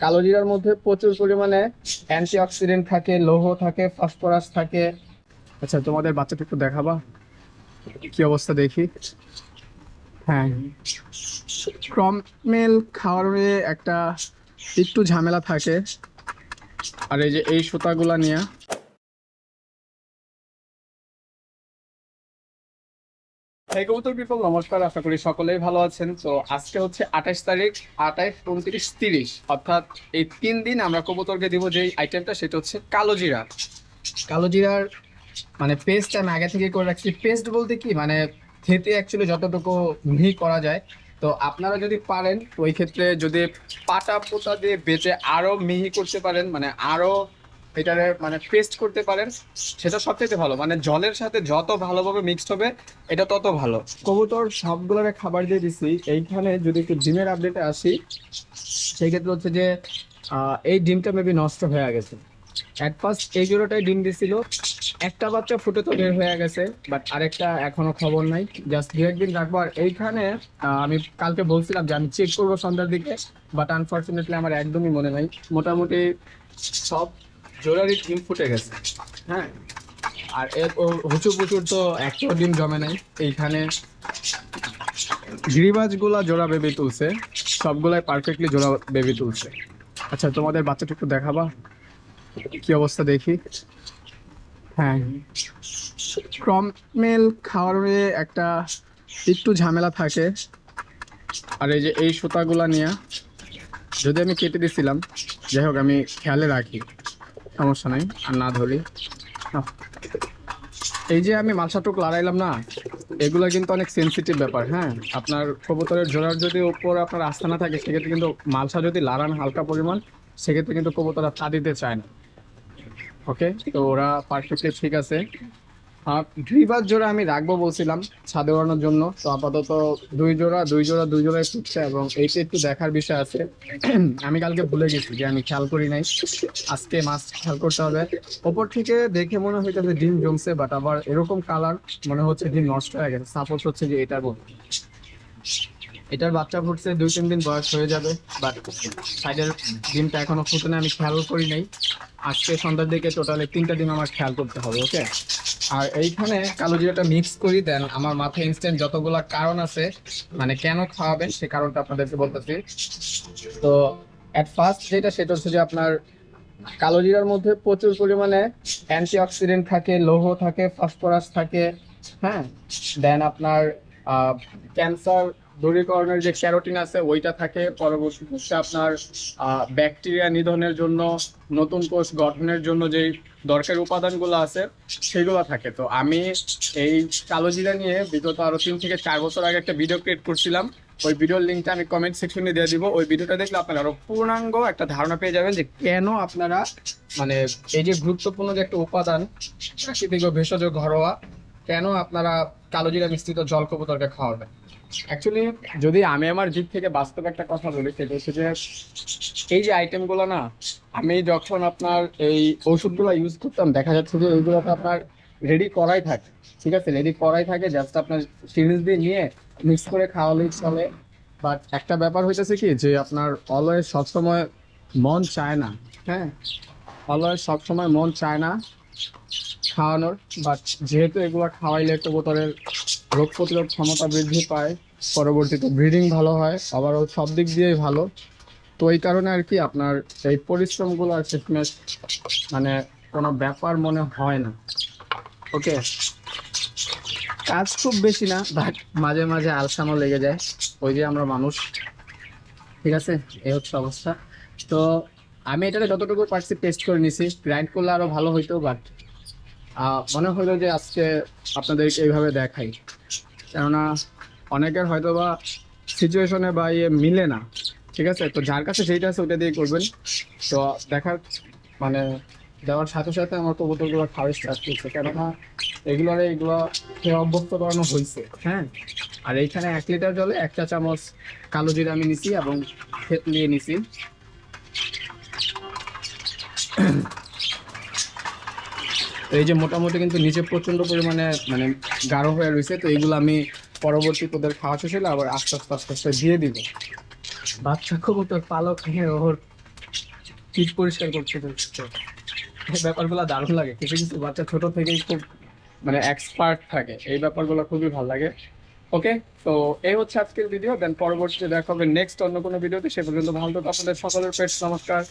কালো জিরার মধ্যে প্রচুর পরিমাণে অ্যান্টিঅক্সিডেন্ট থাকে, লৌহ থাকে, ফসফরাস থাকে। আচ্ছা তোমাদের বাচ্চাটা একটু দেখাবা। কি অবস্থা দেখি? হ্যাঁ। ক্রমেল খাওয়ারে একটা একটু ঝামেলা থাকে। আর এই যে এই সুতাগুলা নিয়ে এই কবুতর পিপল নমস্কার, আশা করি সকলেই ভালো আছেন। তো আজকে হচ্ছে আঠাশ তারিখ, আঠাশ উনত্রিশ তিরিশ, অর্থাৎ এই তিন দিন আমরা কবুতরকে দিব যে আইটেমটা সেটা হচ্ছে কালো জিরা। কালো জিরার মানে পেস্ট আমি আগে থেকে করে রাখছি। পেস্ট বলতে কি? মানে খেতে অ্যাকচুয়ালি যতটুকু মিহি করা যায়। তো আপনারা যদি পারেন, ওই ক্ষেত্রে যদি পাটা পোতা দিয়ে বেঁচে আরও মিহি করতে পারেন মানে আরও এটারে মানে পেস্ট করতে পারেন, সেটা সবচেয়ে ভালো। মানে জলের সাথে যত ভালোভাবে মিক্সড হবে, এটা তত ভালো। কবুতর সবগুলোর খাবার দিয়ে দিছি। এইখানে যদি একটু ডিমের আপডেটে আসি সেই ক্ষেত্রে হচ্ছে যে এই ডিমটা মেবি নষ্ট হয়ে গেছে। অ্যাট ফার্স্ট এই জোড়াটাই ডিম দিছিল। একটা বাচ্চা ফুটে তো বের হয়ে গেছে বাট আরেকটা এখনও খবর নাই। জাস্ট দু একদিন রাখব আর এইখানে আমি কালকে বলছিলাম যে আমি চেক করব সন্ধ্যার দিকে বাট আনফর্চুনেটলি আমার একদমই মনে নাই। মোটামুটি সব জোড়ারই ডিম ফুটে গেছে। হ্যাঁ? আর এর ও হুচু পুচুর তো একটাও ডিম জমে নাই। এইখানে গিরিবাজগুলা জোড়া বেবি তুলছে। সবগুলাই পারফেক্টলি জোড়া বেবি তুলছে। আচ্ছা তোমাদের বাচ্চাটা একটু দেখাবা। কি অবস্থা দেখি? হ্যাঁ। ক্রমেল খাওয়ারে একটা একটু ঝামেলা থাকে। আর এই যে এই সুতাগুলা নিয়ে যদি আমি কেটে দিছিলাম, যাই হোক, আমি খেয়ালে রাখি। সমস্যা নাই, আর না ধরি। এই যে আমি মালসাটুক লড়াইলাম না, এগুলো কিন্তু অনেক সেন্সিটিভ ব্যাপার হ্যাঁ? আপনার কবুতরের জোড়ার যদি উপর আপনার আস্থা না থাকে, সেক্ষেত্রে কিন্তু মালসা যদি লাড়ান হালকা পরিমাণ, সেক্ষেত্রে কিন্তু কবুতরা তা দিতে চায় না। ওকে তো ওরা পারফেক্টলি ঠিক আছে। গ্রিভার জোড়া আমি রাখব বলছিলাম ছাদে ওড়ানোর জন্য। তো আপাতত দুই জোড়া দুই জোড়া, দুই জোড়ায় ফুটছে এবং এইটা একটু দেখার বিষয় আছে। আমি কালকে ভুলে গেছি যে আমি খেয়াল করি নাই। আজকে মাছ খেয়াল করতে হবে। ওপর থেকে দেখে মনে হইতেছে ডিম জমছে বাট আবার এরকম কালার মনে হচ্ছে ডিম নষ্ট হয়ে গেছে। সাপোজ হচ্ছে যে এটার মধ্যে এটার বাচ্চা ফুটছে দুই তিন দিন বয়স হয়ে যাবে বাট সাইডের ডিমটা এখনও ফুটে না আমি খেয়াল করি নাই। আজকে সন্ধ্যার দিকে টোটালে তিনটা ডিম আমার খেয়াল করতে হবে ওকে আর এইখানে কালো জিরাটা মিক্স করি দেন আমার মাথায় ইনস্ট্যান্ট যতগুলা কারণ আছে মানে কেন খাওয়াবেন, সে কারণটা আপনাদেরকে বলতেছি। তো অ্যাট ফার্স্ট যেটা, সেটা হচ্ছে যে আপনার কালো জিরার মধ্যে প্রচুর পরিমাণে অ্যান্টিঅক্সিডেন্ট থাকে, লৌহ থাকে ফসফরাস থাকে হ্যাঁ? দেন আপনার ক্যান্সার দূরীকরণের যে ক্যারোটিন আছে, ওইটা থাকে। পরবর্তীতে হচ্ছে আপনার ব্যাকটেরিয়া নিধনের জন্য, নতুন কোষ গঠনের জন্য যে দরকারি উপাদানগুলো আছে, সেগুলো থাকে। তো আমি এই কালো জিরা নিয়ে বিগত আরও তিন থেকে চার বছর আগে একটা ভিডিও ক্রিয়েট করছিলাম। ওই ভিডিওর লিঙ্কটা আমি কমেন্ট সেকশনে দিয়ে দিব। ওই ভিডিওটা দেখলে আপনারা আরও পূর্ণাঙ্গ একটা ধারণা পেয়ে যাবেন যে কেন আপনারা মানে এই যে গুরুত্বপূর্ণ যে একটা উপাদান, প্রাকৃতিক ভেষজ ঘরোয়া, কেন আপনারা কালো জিরা মিশ্রিত জল কবুতরকে খাওয়াবেন? অ্যাকচুয়ালি যদি আমি আমার দিক থেকে বাস্তব একটা কথা বলি, সেটা হচ্ছে যে এই যে আইটেমগুলো না, আমি যখন আপনার এই ওষুধগুলো ইউজ করতাম, দেখা যাচ্ছে যে এইগুলোতে আপনার রেডি করাই থাকে, ঠিক আছে? রেডি করাই থাকে জাস্ট আপনার সিরিজ দিয়ে নিয়ে মিক্স করে খাওয়ালেই চলে। বাট একটা ব্যাপার হইতেছে কি, যে আপনার অলওয়েজ সবসময় মন চায় না হ্যাঁ? অলওয়েজ সবসময় মন চায় না খাওয়ানোর বাট যেহেতু এগুলো খাওয়াইলে কবুতরের রোগ প্রতিরোধ ক্ষমতা বৃদ্ধি পায়, পরবর্তীতে ব্রিডিং ভালো হয় আবারও সব দিক দিয়েই ভালো। তো এই কারণে আর কি আপনার এই পরিশ্রমগুলো আর শেষমেশ মানে কোনো ব্যাপার মনে হয় না। ওকে কাজ খুব বেশি না বাট মাঝে মাঝে আলসামও লেগে যায়। ওই যে আমরা মানুষ। ঠিক আছে? এই হচ্ছে অবস্থা। তো আমি এটাকে যতটুকু পারছি টেস্ট করে নিছি। গ্রাইন্ড করলে আরও ভালো হইতো বাট মনে হলো যে আজকে আপনাদেরকে এইভাবে দেখাই। কেননা অনেকের হয়তো বা সিচুয়েশনে বা ইয়ে মিলে না, ঠিক আছে? তো যার কাছে যেইটা আছে ওইটা দিয়ে করবেন। তো দেখার মানে দেওয়ার সাথে সাথে আমার কবুতরগুলো খাওয়া স্টার্ট করছে কেননা এগুলো এগুলো খেয়ে অভ্যস্ত করানো হয়েছে হ্যাঁ? আর এইখানে এক লিটার জলে এক চা চামচ কালো জিরা আমি নিছি এবং খেত নিয়ে নিছি। তো এই যে মোটামুটি কিন্তু নিচে প্রচণ্ড পরিমাণে মানে গাঢ় হয়ে রয়েছে তো এইগুলো আমি পরবর্তী তোদের খাওয়া শেষ হলে আবার আস্তে আস্তে আস্তে আস্তে দিয়ে দিব। বাচ্চা কবুতর পালক খেয়ে ওর পিঠ পরিষ্কার করছে ব্যাপারগুলো দারুণ লাগে। কিছু কিছু বাচ্চা ছোট থেকেই খুব মানে এক্সপার্ট থাকে। এই ব্যাপারগুলো খুবই ভালো লাগে। ওকে তো এই হচ্ছে আজকের ভিডিও দেন পরবর্তীতে দেখা হবে নেক্সট অন্য কোনো ভিডিওতে সে পর্যন্ত ভালো থাকো আপনাদের সকলের পেট নমস্কার।